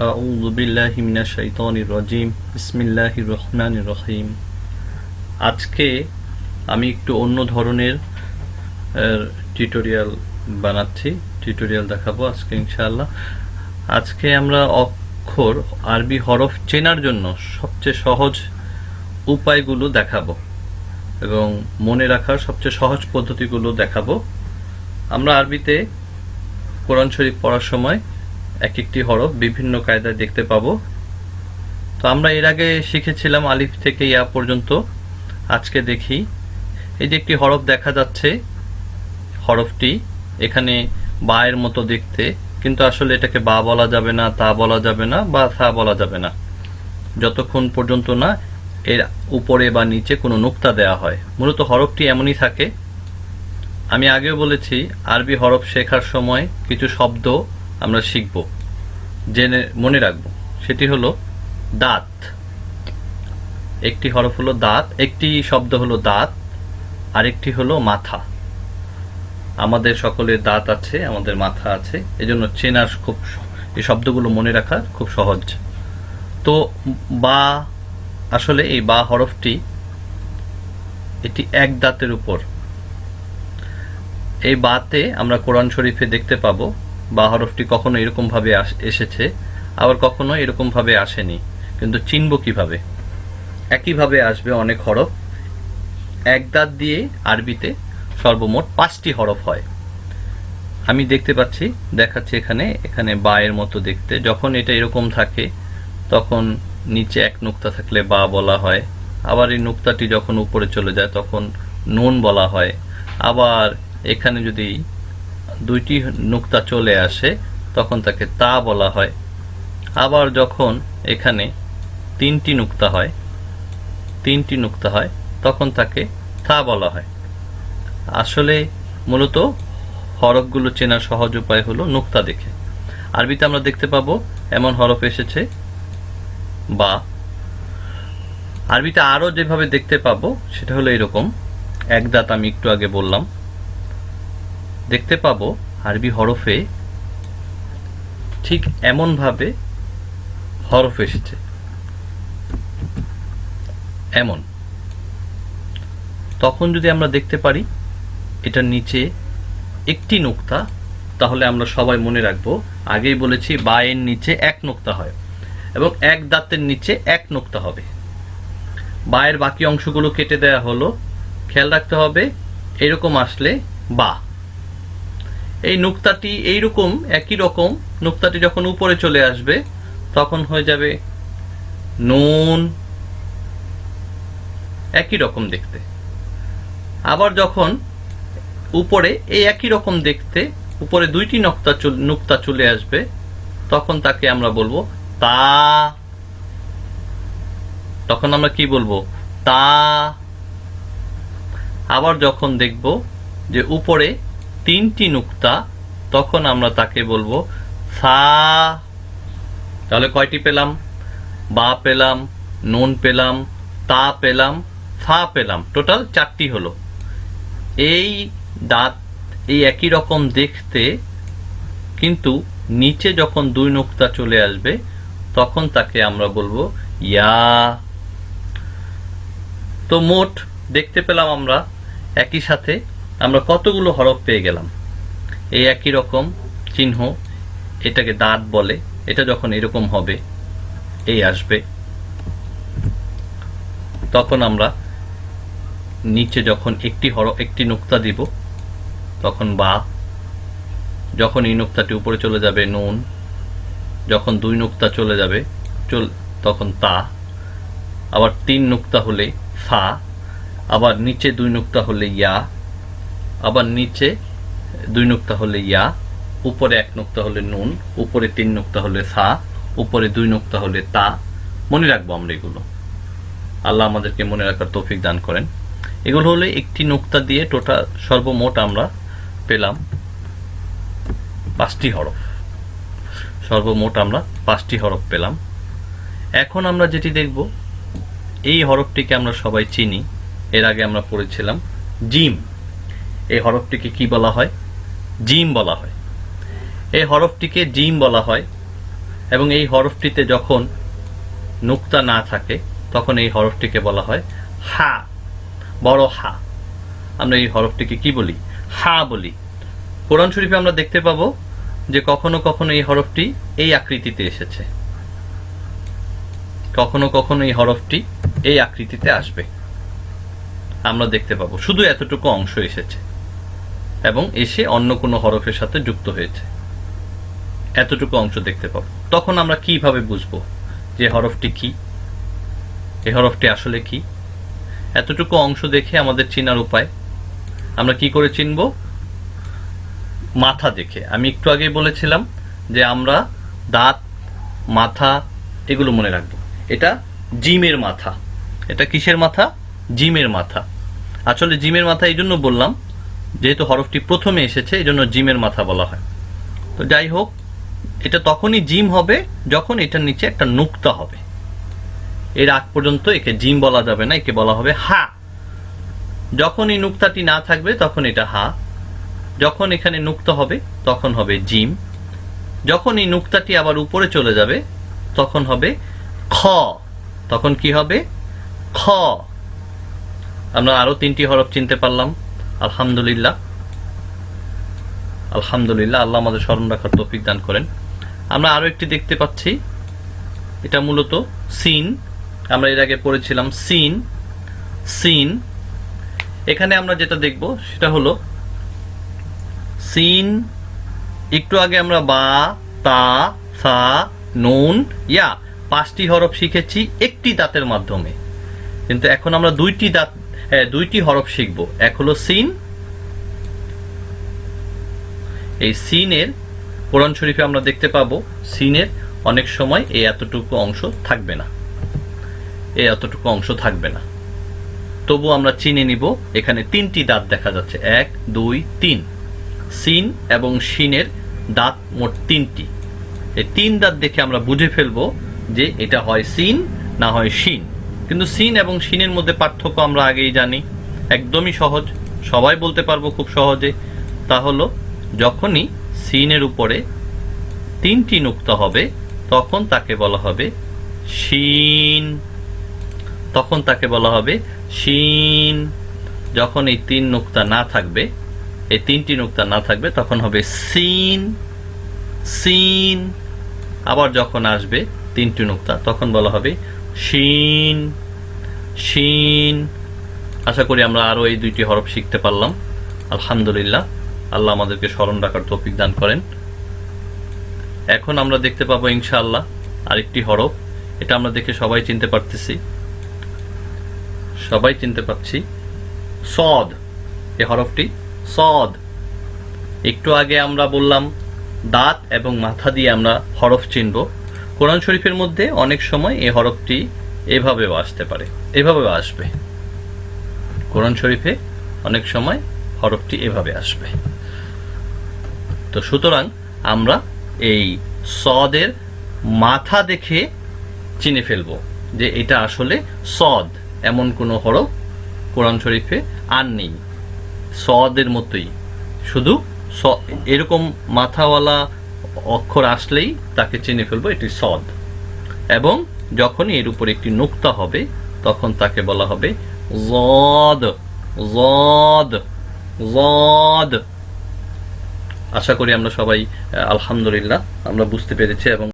أعوذ بالله من الشيطان الرجيم بسم الله الرحمن الرحيم আজকে আমি একটু অন্য ধরনের টিউটোরিয়াল বানাচ্ছি টিউটোরিয়াল দেখাবো আজকে ইনশাআল্লাহ আজকে আমরা অক্ষর আরবি হরফ চেনার জন্য সবচেয়ে সহজ উপায়গুলো দেখাবো এবং মনে রাখার সবচেয়ে সহজ পদ্ধতিগুলো দেখাবো আমরা আরবিতে কোরআন শরীফ পড়ার সময় এক একটি হরফ বিভিন্ন কায়দায় দেখতে পাবো। তো আমরা এর আগে শিখেছিলাম আলিফ থেকে ইয়া পর্যন্ত। আজকে দেখি। এই যে একটি হরফ দেখা যাচ্ছে, হরফটি এখানে বা এর মতো দেখতে, কিন্তু আসলে এটাকে বা বলা যাবে না, তা বলা যাবে না, বা থা বলা যাবে না। যতক্ষণ পর্যন্ত না এর উপরে বা নিচে কোনো নুক্তা দেওয়া হয়। মূলত হরফটি এমনই থাকে। আমি আগেও বলেছি, আরবি হরফ শেখার সময় কিছু শব্দ আমরা শিখব, জেনে, মনে রাখব। সেটি হলো দাঁত। একটি হরফ হলো দাঁত, একটি শব্দ হলো দাঁত, আরেকটি হলো মাথা। আমাদের সকলের দাঁত আছে, আমাদের মাথা আছে, এজন্য চেনার খুব এই শব্দগুলো মনে রাখা খুব সহজ। তো বা, আসলে এই বা হরফটি এটি এক দাঁতের উপর। এই বাতে আমরা কোরআন শরীফে দেখতে পাবো বা হরফটি কখনো এরকম ভাবে আস- এসেছে, আবার কখনো এরকম ভাবে আসেনি। কিন্তু চিনব কীভাবে? একইভাবে আসবে অনেক হরফ। এক দাঁত দিয়ে আরবিতে সর্বমোট পাঁচটি হরফ হয়। আমি দেখতে পাচ্ছি, দেখাচ্ছি এখানে এখানে বায়ের মতো দেখতে। যখন এটা এরকম থাকে, তখন নিচে এক নুক্তা থাকলে বা বলা হয়। আবার এই নুক্তাটি যখন উপরে চলে যায়, তখন নুন বলা হয়। আবার এখানে যদি দুইটি নুক্তা চলে আসে, তখন তাকে তা বলা হয়। আবার যখন এখানে তিনটি নুক্তা হয়, তিনটি নুক্তা হয়, তখন তাকে থা বলা হয়। আসলে মূলত হরফগুলো চেনার সহজ উপায় হলো নুক্তা দেখে। আরবিতে আমরা দেখতে পাবো, এমন হরফ এসেছে, বা। আরবিতে আরও যেভাবে দেখতে পাবো, সেটা হলো এরকম। এক দাঁত আমি একটু আগে বললাম। দেখতে পাবো আরবি হরফে। ঠিক এমন ভাবে হরফ এসেছে। এমন। তখন যদি আমরা দেখতে পারি, এটার নিচে একটি নোক্তা, তাহলে আমরা সবাই মনে রাখব, আগেই বলেছি, বায়ের নিচে এক নোক্তা হয় এবং এক দাঁতের নিচে এক নোক্তা হবে। বায়ের বাকি অংশগুলো কেটে দেয়া হলো। খেয়াল রাখতে হবে, এরকম আসলে বা। এই নুক্তাটি এইরকম, একই রকম, নুক্তাটি যখন উপরে চলে আসবে, তখন হয়ে যাবে নুন। একই রকম দেখতে। আবার যখন উপরে এই একই রকম দেখতে, উপরে দুইটি নক্তা নুক্তা চলে আসবে, তখন তাকে আমরা বলব তা। তখন আমরা কি বলব? তা। আবার যখন দেখব যে উপরে তিনটি নুক্তা, তখন আমরা তাকে বলব সা। তাহলে কয়টি পেলাম? বা পেলাম, নুন পেলাম, তা পেলাম, ফা পেলাম। টোটাল চারটি হলো। এই দাঁত, এই একই রকম দেখতে, কিন্তু নিচে যখন দুই নুক্তা চলে আসবে, তখন তাকে আমরা বলব ইয়া। তো মোট দেখতে পেলাম আমরা একই সাথে আমরা কতগুলো হরফ পেয়ে গেলাম? এই একই রকম চিহ্ন এটাকে দাঁত বলে, এটা যখন এরকম হবে, এই আসবে। তখন আমরা নিচে যখন একটি হর একটি নুক্তা দিব, তখন বা, যখন এই নুক্তাটি উপরে চলে যাবে নুন, যখন দুই নুক্তা চলে যাবে, চল, তখন তা, আবার তিন নুক্তা হলে ফা, আবার নিচে দুই নুক্তা হলে ইয়া আবার নিচে দুই নুক্তা হলে ইয়া, উপরে এক নুক্তা হলে নুন, উপরে তিন নুক্তা হলে সা, উপরে দুই নুক্তা হলে তা। মনে রাখব আমরা এগুলো। আল্লাহ আমাদেরকে মনে রাখার তৌফিক দান করেন। এগুলো হলে একটি নুক্তা দিয়ে টোটাল সর্বমোট আমরা পেলাম পাঁচটি হরফ। সর্বমোট আমরা পাঁচটি হরফ পেলাম। এখন আমরা যেটি দেখব, এই হরফটিকে আমরা সবাই চিনি। এর আগে আমরা পড়েছিলাম জিম। এই হরফটিকে কি বলা হয়? জিম বলা হয়। এই হরফটিকে জিম বলা হয় এবং এই হরফটিতে যখন নুক্তা না থাকে, তখন এই হরফটিকে বলা হয় হা, বড় হা। আমরা এই হরফটিকে কি বলি? হা বলি। কোরআন শরীফে আমরা দেখতে পাবো যে কখনো কখনো এই হরফটি এই আকৃতিতে এসেছে। কখনো কখনো এই হরফটি এই আকৃতিতে আসবে। আমরা দেখতে পাবো। শুধু এতটুকু অংশ এসেছে। এবং এসে অন্য কোনো হরফের সাথে যুক্ত হয়েছে। এতটুকু অংশ দেখতে পাবো। তখন আমরা কীভাবে বুঝব যে হরফটি কি? এই হরফটি আসলে কি? এতটুকু অংশ দেখে আমাদের চেনার উপায়। আমরা কি করে চিনব? মাথা দেখে। আমি একটু আগে বলেছিলাম যে আমরা দাঁত, মাথা এগুলো মনে রাখব। এটা জিমের মাথা। এটা কিসের মাথা? জিমের মাথা। আসলে জিমের মাথা এই জন্য বললাম যেহেতু হরফটি প্রথমে এসেছে এই জন্য জিমের মাথা বলা হয়। তো যাই হোক, এটা তখনই জিম হবে যখন এটার নিচে একটা নুক্তা হবে। এর আগ পর্যন্ত একে জিম বলা যাবে না, একে বলা হবে হা। যখন এই নুক্তাটি না থাকবে, তখন এটা হা। যখন এখানে নুক্তা হবে, তখন হবে জিম। যখন এই নুক্তাটি আবার উপরে চলে যাবে, তখন হবে খ। তখন কি হবে? খ। আমরা আরও তিনটি হরফ চিনতে পারলাম। আলহামদুলিল্লাহ। আলহামদুলিল্লাহ, আল্লাহ আমাদের স্মরণ রাখার তৌফিক দান করেন। আমরা আরও একটি দেখতে পাচ্ছি। এটা মূলত সিন। আমরা এর আগে পড়েছিলাম সিন। সিন। এখানে আমরা যেটা দেখব সেটা হলো সিন। একটু আগে আমরা বা, তা, সা, নুন, ইয়া পাঁচটি হরফ শিখেছি একটি দাঁতের মাধ্যমে। কিন্তু এখন আমরা দুইটি দাঁত দুইটি হরফ শিখব। এক হলো সিন। এই সিনের কোরআন শরীফে আমরা দেখতে পাবো, সিনের অনেক সময় এই এতটুকু অংশ থাকবে না। এই এতটুকু অংশ থাকবে না। তবু আমরা চিনে নিব, এখানে তিনটি দাঁত দেখা যাচ্ছে। এক, দুই, তিন। সিন এবং শিনের দাঁত মোট তিনটি। এই তিন দাঁত দেখে আমরা বুঝে ফেলব যে এটা হয় সিন না হয় শিন। কিন্তু সিন এবং শিনের মধ্যে পার্থক্য আমরা আগেই জানি। একদমই সহজ। সবাই বলতে পারব খুব সহজে। তা হলো, যখনই সিনের উপরে তিনটি নুক্তা হবে, তখন তাকে বলা হবে শিন তখন তাকে বলা হবে শিন যখন এই তিন নুক্তা না থাকবে, এই তিনটি নুক্তা না থাকবে, তখন হবে সিন। সিন। আবার যখন আসবে তিনটি নুক্তা, তখন বলা হবে শিন শিন। আশা করি আমরা আরও এই দুইটি হরফ শিখতে পারলাম। আলহামদুলিল্লাহ। আল্লাহ আমাদেরকে স্মরণ রাখার তৌফিক দান করেন। এখন আমরা দেখতে পাবো ইনশাআল্লাহ আরেকটি হরফ। এটা আমরা দেখে সবাই চিনতে পারতেছি। সবাই চিনতে পারছি সদ। এই হরফটি সদ। একটু আগে আমরা বললাম দাঁত এবং মাথা দিয়ে আমরা হরফ চিনব। কোরআন শরীফের মধ্যে অনেক সময় এই হরফটি এভাবেও আসতে পারে, এভাবেও আসবে। কোরআন শরীফে অনেক সময় হরফটি এভাবে আসবে। তো সুতরাং আমরা এই সদের মাথা দেখে চিনে ফেলব যে এটা আসলে সদ, এমন কোনো হরফ কোরআন শরীফে আর নেই। সদের মতোই। শুধু এরকম মাথাওয়ালা অক্ষর আসলেই তাকে চিনে ফেলব, এটি সদ। এবং যখনই এর উপর একটি নুক্তা হবে, তখন তাকে বলা হবে জদ জদ জদ। আশা করি আমরা সবাই আলহামদুলিল্লাহ, আমরা বুঝতে পেরেছি এবং